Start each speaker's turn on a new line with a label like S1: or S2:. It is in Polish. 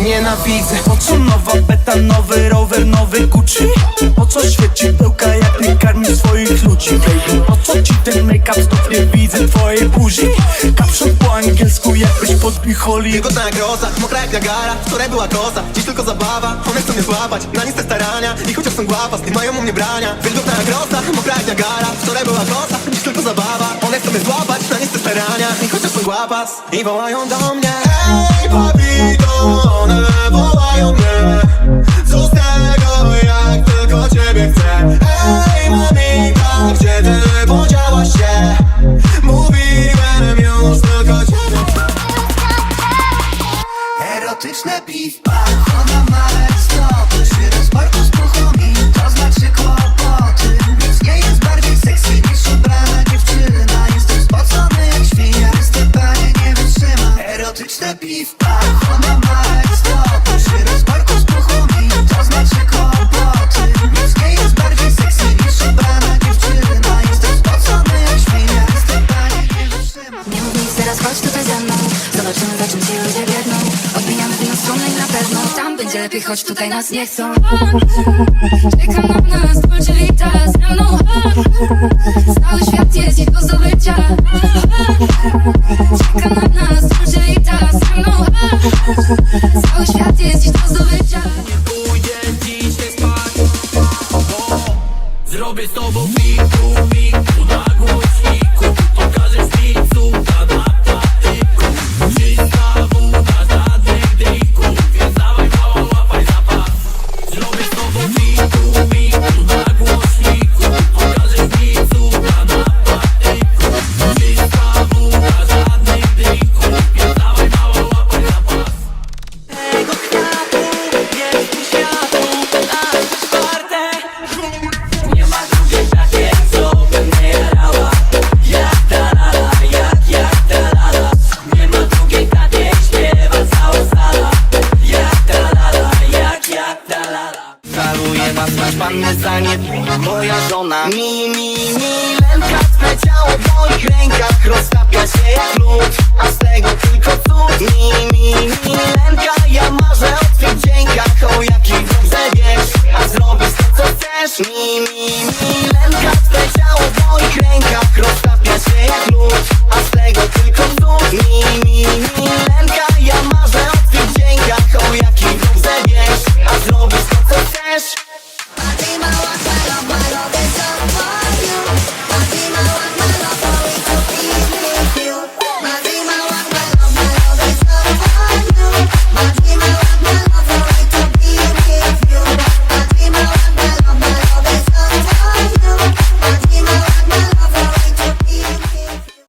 S1: nienawidzę. Po co nowa beta, nowy rower, nowy Gucci? Po co świeci pełka, jak nie karmi swoich ludzi, baby? Po co ci ten make-up, znów nie widzę twojej buzi? Kapszon po angielsku, jakbyś podbił Hollywood
S2: Wilgotna groza, mokra jak Niagara Wczoraj była koza, dziś tylko zabawa One chcą mnie złapać, na nic te starania I chociaż są głapas, nie mają u mnie brania. Wilgotna groza, mokra jak Niagara Wczoraj była koza, dziś tylko zabawa One chcą mnie złapać, na nic te starania I chociaż są głapas, i wołają do mnie. Hej Hej mamita, gdzie ty podziałaś się? Mówiłem już tylko ciebie.
S3: Erotyczne piwka,
S4: teraz chodź tutaj ze mną. Zobaczymy za czym ci ludzie biegną Odbijamy w inną stronę i na pewno. Tam będzie lepiej, choć tutaj nas nie chcą. Czeka na nas Dolce Vita ze mną Cały świat jest dziś do zdobycia Czeka na nas Dolce Vita ze mną Cały świat jest dziś do zdobycia
S5: pójdę dzisiaj spać. Zrobię z tobą fiku, fiku na głośniku. Pokażesz mi cuda
S1: Caluje was nasz panny zdanie Moja żona. Mi, mi, mi